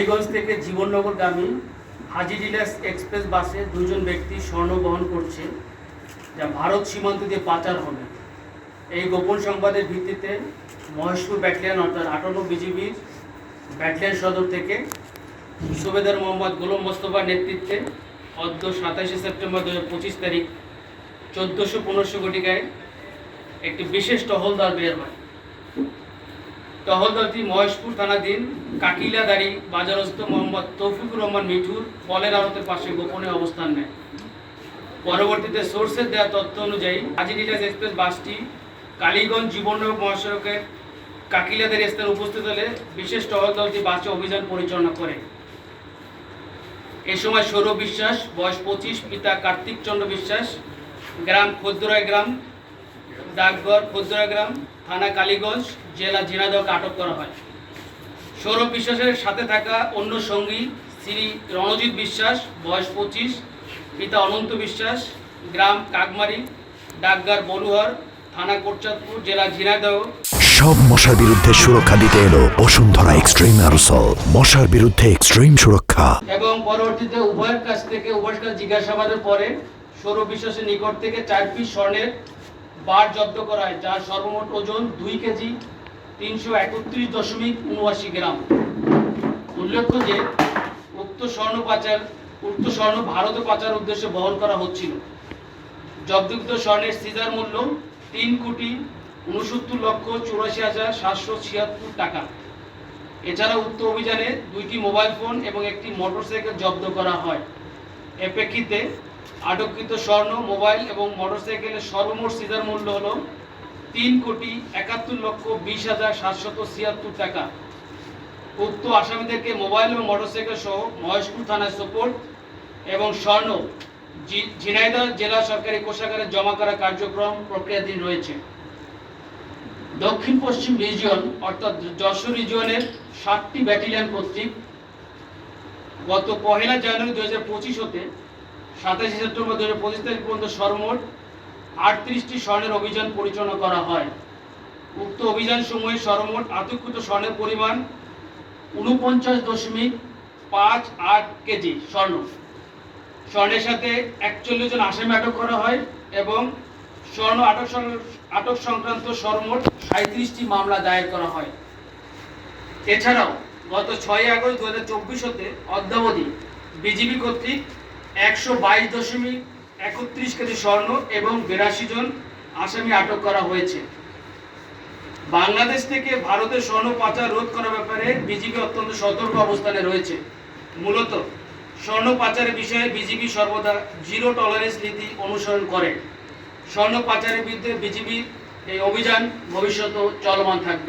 কালীগঞ্জ থেকে জীবননগরগামী হাজি deluxe express বাসে দুজন ব্যক্তি স্বর্ণ বহন করছে, যা ভারত সীমান্ত দিয়ে পাচার হবে। এই গোপন সংবাদের ভিত্তিতে মহেশপুর ব্যাটালিয়ন অর্থাৎ আটান্ন বিজিবির ব্যাটালিয়ন সদর থেকে সুবেদার মোহাম্মদ গোলাম মোস্তফার নেতৃত্বে অদ্য সাতাশে সেপ্টেম্বর দু পঁচিশ তারিখ চোদ্দোশো পনেরোশো কোটিকায় একটি বিশেষ টহলদার বের হয়। টহলদলটি মহেশপুর থানাধীন কাকিলাদারি বাজারস্থ মোহাম্মদ তৌফিকুর রহমান মিঠুর ফলের আড়তের পাশে গোপনে অবস্থান নেয়। পরবর্তীতে সোর্সের দেওয়া তথ্য অনুযায়ী হাজি ডিলাক্স এক্সপ্রেস বাসটি কালীগঞ্জ জীবননগর মহাসড়কের কাকিলাদারি স্থানে উপস্থিত হলে বিশেষ টহল দলটি বাসে অভিযান পরিচালনা করে। এ সময় সৌরভ বিশ্বাস, বয়স পঁচিশ, পিতা কার্তিক চন্দ্র বিশ্বাস, গ্রাম খদ্দরাই গ্রাম ডাকঘর গ্রাম থানা কালীগঞ্জ জেলা ঝিনাইদহকে আটক করা হয়। সৌরভ বিশ্বাসের সাথে থাকা অন্য সঙ্গী শ্রী রণজিৎ বিশ্বাস বয়স পঁচিশ পিতা অনন্ত বিশ্বাস গ্রাম কাকমারি ডাকঘর বলুহর থানা কোটচাঁদপুর জেলা ঝিনাইদহ সব মশার বিরুদ্ধে সুরক্ষা দিতে এলো বসুন্ধরা এক্সট্রিম অ্যারোসল। মশার বিরুদ্ধে এক্সট্রিম সুরক্ষা। এবং পরবর্তীতে উভয়ের কাছ থেকে উভয়ের কাছে জিজ্ঞাসাবাদের পরে সৌরভ বিশ্বাসের নিকট থেকে চার পিস স্বর্ণের বার জব্দ করা হয় যার সর্বমোট ওজন দুই কেজি তিনশো একত্রিশ দশমিক উনআশি গ্রাম। উল্লেখ্য যে, উক্ত স্বর্ণ পাচার, উক্ত স্বর্ণ ভারত পাচার উদ্দেশ্যে বহন করা হচ্ছিল। জব্দকৃত স্বর্ণের সিজার মূল্য তিন কোটি উনসত্তর লক্ষ চুরাশি হাজার সাতশো ছিয়াত্তর টাকা। এছাড়া উক্ত অভিযানে দুইটি মোবাইল ফোন এবং একটি মোটরসাইকেল জব্দ করা হয়। এ প্রেক্ষিতে আটককৃত স্বর্ণ, মোবাইল এবং মোটরসাইকেলের সর্বমোট সিজার মূল্য হল তিন কোটি একাত্তর লক্ষ বিশ হাজার সাতশত ছিয়াত্তর টাকা। উক্ত আসামিদেরকে মোবাইল এবং মোটরসাইকেল সহ মহেশপুর থানায় সোপোর্ট এবং স্বর্ণ ঝিনাইদহ জেলা সরকারি কোষাগারে জমা করা কার্যক্রম প্রক্রিয়াধীন রয়েছে। দক্ষিণ পশ্চিম রিজিয়ন অর্থাৎ যশোর রিজিয়নের সাতটি ব্যাটালিয়ন কর্তৃক গত পহেলা জানুয়ারি দু হাজার পঁচিশ হতে সাতাশে সেপ্টেম্বর দু হাজার পঁচিশ তারিখ পর্যন্ত সর্বমোট আটত্রিশটি স্বর্ণের অভিযান পরিচালনা করা হয়। উক্ত অভিযান সময়ে সর্বমোট আতঙ্কিত স্বর্ণের পরিমাণ উনপঞ্চাশ দশমিক পাঁচ আট কেজি স্বর্ণ। স্বর্ণের সাথে একচল্লিশ জন আসামি আটক করা হয় এবং স্বর্ণ আটক আটক সংক্রান্ত সর্বমোট সাঁত্রিশটি মামলা দায়ের করা হয়। এছাড়াও গত ছয় আগস্ট দু হাজার চব্বিশ হতে অদ্যাবধি বিজিবি কর্তৃক একশো বাইশ দশমিক একত্রিশ কেজি স্বর্ণ এবং বিরাশি জন আসামি আটক করা হয়েছে। বাংলাদেশ থেকে ভারতের স্বর্ণ পাচার রোধ করার ব্যাপারে বিজিবি অত্যন্ত সতর্ক অবস্থানে রয়েছে। মূলত, স্বর্ণ পাচারের বিষয়ে বিজিবি সর্বদা জিরো টলারেন্স নীতি অনুসরণ করে। স্বর্ণ পাচারের বিরুদ্ধে বিজিবির এই অভিযান ভবিষ্যতেও চলমান থাকবে।